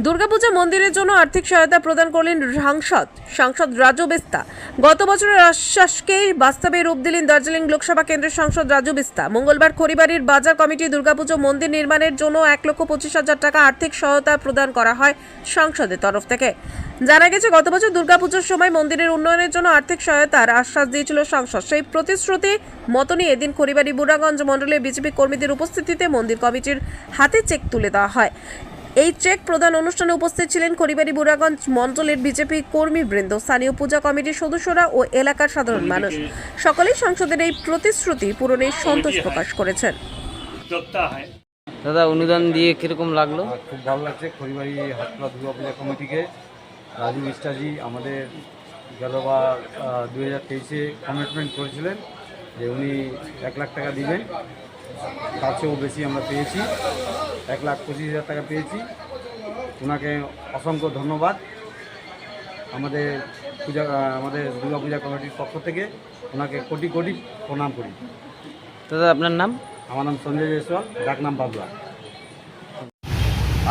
দুর্গাপূজা মন্দিরের জন্য আর্থিক সহায়তা প্রদান করলেন সাংসদ সাংসদ রাজু বিস্তা। গত বছরের আশ্বাসকে বাস্তবে রূপ দিলেন দার্জিলিং লোকসভা কেন্দ্রের সাংসদ রাজু বিস্তা। মঙ্গলবার খড়িবাড়ির বাজার কমিটি দুর্গাপুজো মন্দির নির্মাণের জন্য এক লক্ষ পঁচিশ হাজার টাকা আর্থিক সহায়তা প্রদান করা হয় সাংসদের তরফ থেকে। জানা গেছে, গত বছর দুর্গাপুজোর সময় মন্দিরের উন্নয়নের জন্য আর্থিক সহায়তার আশ্বাস দিয়েছিল সাংসদ। সেই প্রতিশ্রুতি মতনই এদিন খড়িবাড়ি বুড়াগঞ্জ মণ্ডলের বিজেপি কর্মীদের উপস্থিতিতে মন্দির কমিটির হাতে চেক তুলে দেওয়া হয়। এই চেক প্রদান অনুষ্ঠানে উপস্থিত ছিলেন খড়িবাড়ি বুড়াগঞ্জ মণ্ডলের বিজেপি কর্মীবৃন্দ স্থানীয় পূজা কমিটির সদস্যরা ও এলাকার সাধারণ মানুষ। সকলেই সংসদের এই প্রতিশ্রুতি পূরণে সন্তোষ প্রকাশ করেছেন। দাদা অনুদান দিয়ে কীরকম লাগল? খুব ভালো লাগছে। খড়িবাড়ি হাটখোলা দুর্গা পূজা কমিটিকে রাজু মিস্টাজি আমাদের গেলবার দু হাজার তেইশে কমিটমেন্ট করেছিলেন। যে উনি এক লাখ টাকা দিবেন তার চেয়েও বেশি আমরা পেয়েছি। এক লাখ পঁচিশ হাজার টাকা পেয়েছি। ওনাকে অসংখ্য ধন্যবাদ। আমাদের পূজা আমাদের দুর্গা পূজা কমিটির পক্ষ থেকে ওনাকে কোটি কোটি প্রণাম করি। দাদা আপনার নাম? আমার নাম সঞ্জয় জয়সওয়াল ডাক নাম বাবলা।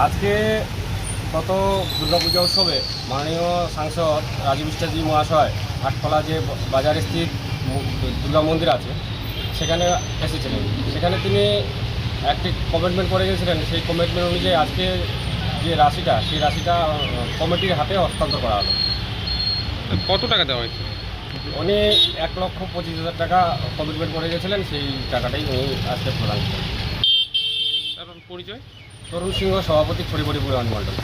আজকে গত দুর্গাপূজা উৎসবে মাননীয় সাংসদ রাজীব মিস্টারজি মহাশয় আটকলা যে বাজারে স্থিত দুর্গা মন্দির আছে সেখানে এসেছিলেন। সেখানে তিনি একটি কমিটমেন্ট করে গেছিলেন সেই কমিটমেন্ট অনুযায়ী আজকে যে রাশিটা সেই রাশিটা কমিটির হাতে হস্তান্তর করা হলো। কত টাকা দেওয়া হয়েছে? উনি এক লক্ষ পঁচিশ হাজার টাকা কমিটমেন্ট করে গেছিলেন সেই টাকাটাই উনি আজকে প্রদান করেন। পরিচয়? তরুণ সিংহ সভাপতি ছড়িপড়ি বুড়ান মণ্ডল